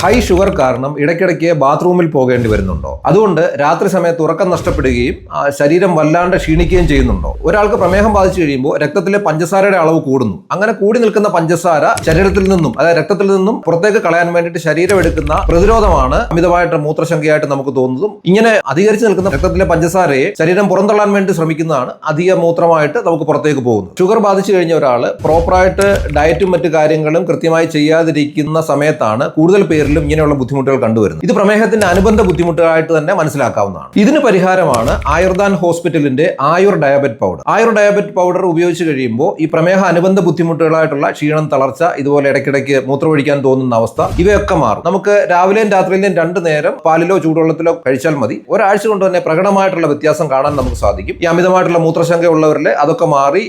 High sugar കാരണം ഇടയ്ക്കിടയ്ക്ക് ബാത്റൂമിൽ പോകേണ്ടി വരുന്നുണ്ടോ? അതുകൊണ്ട് രാത്രി സമയത്ത് ഉറക്കം നഷ്ടപ്പെടുകയും ശരീരം വല്ലാണ്ട് ക്ഷീണിക്കുകയും ചെയ്യുന്നുണ്ടോ? ഒരാൾക്ക് പ്രമേഹം ബാധിച്ചു കഴിയുമ്പോൾ രക്തത്തിലെ പഞ്ചസാരയുടെ അളവ് കൂടുന്നു. അങ്ങനെ കൂടി നിൽക്കുന്ന പഞ്ചസാര ശരീരത്തിൽ നിന്നും അതായത് രക്തത്തിൽ നിന്നും പുറത്തേക്ക് കളയാൻ വേണ്ടിയിട്ട് ശരീരം എടുക്കുന്ന പ്രതിരോധമാണ് അമിതമായിട്ട് മൂത്രശങ്കയായിട്ട് നമുക്ക് തോന്നുന്നതും ഇങ്ങനെ അധികരിച്ച് നിൽക്കുന്ന രക്തത്തിലെ പഞ്ചസാരയെ ശരീരം പുറന്തള്ളാൻ വേണ്ടി ശ്രമിക്കുന്നതാണ് അധിക മൂത്രമായിട്ട് നമുക്ക് പുറത്തേക്ക് പോകുന്നത്. ഷുഗർ ബാധിച്ചു കഴിഞ്ഞ ഒരാൾ പ്രോപ്പറായിട്ട് ഡയറ്റും മറ്റു കാര്യങ്ങളും കൃത്യമായി ചെയ്യാതിരിക്കുന്ന സമയത്താണ് കൂടുതൽ പേരിലും ഇങ്ങനെയുള്ള ബുദ്ധിമുട്ടുകൾ കണ്ടുവരുന്നു. ഇത് പ്രമേഹത്തിന്റെ അനുബന്ധ ബുദ്ധിമുട്ടുകളായിട്ട് തന്നെ മനസ്സിലാക്കാവുന്നതാണ്. ഇതിന് പരിഹാരമാണ് ആയുർദാൻ ഹോസ്പിറ്റലിന്റെ ആയുർ ഡയബറ്റ് പൗഡർ. ആയുർ ഡയബറ്റ് പൗഡർ ഉപയോഗിച്ച് കഴിയുമ്പോൾ ഈ പ്രമേഹ അനുബന്ധ ബുദ്ധിമുട്ടുകളായിട്ടുള്ള ക്ഷീണം തളർച്ച ഇതുപോലെ ഇടയ്ക്കിടയ്ക്ക് മൂത്രമൊഴിക്കാൻ തോന്നുന്ന അവസ്ഥ ഇവയൊക്കെ മാറും. നമുക്ക് രാവിലെയും രാത്രിയിലെയും രണ്ടു നേരം പാലിലോ ചൂടുവെള്ളത്തിലോ കഴിച്ചാൽ മതി. ഒരാഴ്ച കൊണ്ട് തന്നെ പ്രകടമായിട്ടുള്ള വ്യത്യാസം കാണാൻ നമുക്ക് സാധിക്കും. ഈ അമിതമായിട്ടുള്ള മൂത്രശങ്ക ഉള്ളവരിൽ അതൊക്കെ മാറി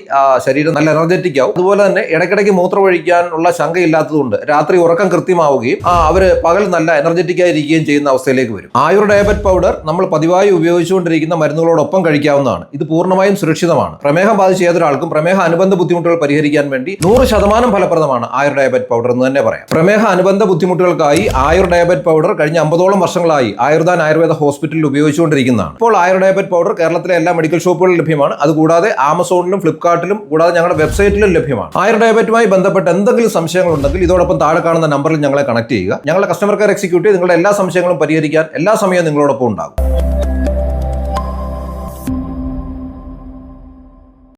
ശരീരം നല്ല എനർജറ്റിക് ആവും. അതുപോലെ തന്നെ ഇടയ്ക്കിടയ്ക്ക് മൂത്രമൊഴിക്കാനുള്ള ശങ്കയില്ലാത്തതുകൊണ്ട് രാത്രി ഉറക്കം കൃത്യമാവുകയും അവർ പകൽ നല്ല എനർജറ്റിക് ആയിരിക്കുകയും ചെയ്യുന്ന അവസ്ഥയിലേക്ക് വരും. ആയുർ ഡയബറ്റ് പൗഡർ നമ്മൾ പതിവായി ഉപയോഗിച്ചുകൊണ്ടിരിക്കുന്ന മരുന്നുകളോടൊപ്പം കഴിക്കാവുന്നതാണ്. ഇത് പൂർണമായും സുരക്ഷിതമാണ്. പ്രമേഹം ബാധിച്ച ഏതൊരാൾക്കും പ്രമേഹ അനുബന്ധ ബുദ്ധിമുട്ടുകൾ പരിഹരിക്കാൻ വേണ്ടി നൂറ് ശതമാനം ഫലപ്രദമാണ് ആയുർ ഡയബറ്റ് പൗഡർ എന്ന് തന്നെ പറയാം. പ്രമേഹ അനുബന്ധ ബുദ്ധിമുട്ടുകൾക്കായി ആയുർ ഡയബറ്റ് പൗഡർ കഴിഞ്ഞ അമ്പതോളം വർഷങ്ങളായി ആയുർദാൻ ആയുർവേദ ഹോസ്പിറ്റലിൽ ഉപയോഗിച്ചുകൊണ്ടിരിക്കുന്നതാണ്. ഇപ്പോൾ ആയുർ ഡയബറ്റ് പൗഡർ കേരളത്തിലെ എല്ലാ മെഡിക്കൽ ഷോപ്പുകളിലും ലഭ്യമാണ്. അതുകൂടാതെ ആമസോണിലും ഫ്ലിപ്കാർട്ടിലും കൂടാതെ ഞങ്ങളുടെ വെബ്സൈറ്റിലും ലഭ്യമാണ്. ആയുർ ഡയബറ്റുമായി ബന്ധപ്പെട്ട് എന്തെങ്കിലും സംശയങ്ങളുണ്ടെങ്കിൽ ഇതോടൊപ്പം താഴെ കാണുന്ന നമ്പറിൽ ഞങ്ങളെ കണക്ട് ചെയ്യുക. ഞങ്ങളുടെ കസ്റ്റമർ കെയർ എക്സിക്യൂട്ടീവ് നിങ്ങളുടെ എല്ലാ സംശയങ്ങളും പരിഹരിക്കാൻ എല്ലാ സമയവും നിങ്ങളോടൊപ്പം ഉണ്ടാകും.